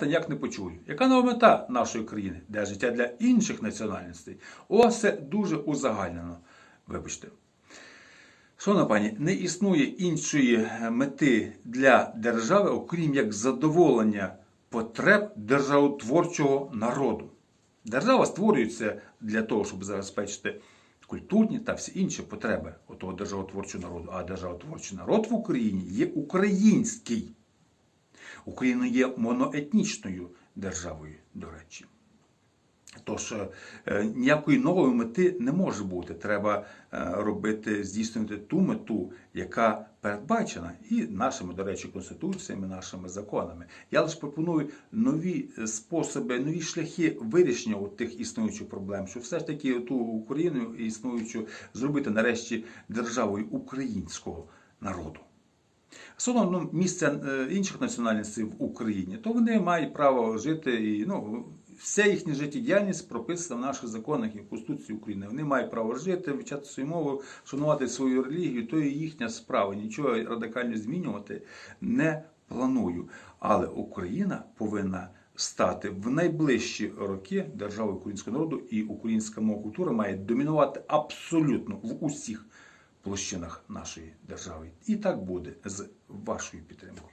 Та ніяк не почую. Яка нова мета нашої країни? Де життя для інших національностей? Вас це дуже узагальнено. Вибачте. Шановна пані, не існує іншої мети для держави, окрім як задоволення потреб державотворчого народу. Держава створюється для того, щоб забезпечити культурні та всі інші потреби того державотворчого народу. А державотворчий народ в Україні є український. Україна є моноетнічною державою, до речі. Тож е, ніякої нової мети не може бути. Треба е, робити, здійснювати ту мету, яка передбачена і нашими, до речі, конституціями, нашими законами. Я лише пропоную нові способи, нові шляхи вирішення тих існуючих проблем, що все ж таки ту Україну існуючу зробити нарешті державою українського народу. Стосовно місця е, інших національностей в Україні, то вони мають право жити і ну. Вся їхня життєдіяльність прописана в наших законах і в Конституції України. Вони мають право жити, вивчати свою мову, шанувати свою релігію, то є їхня справа. Нічого радикально змінювати не планую. Але Україна повинна стати в найближчі роки державою українського народу, і українська мова культура має домінувати абсолютно в усіх площинах нашої держави. І так буде з вашою підтримкою.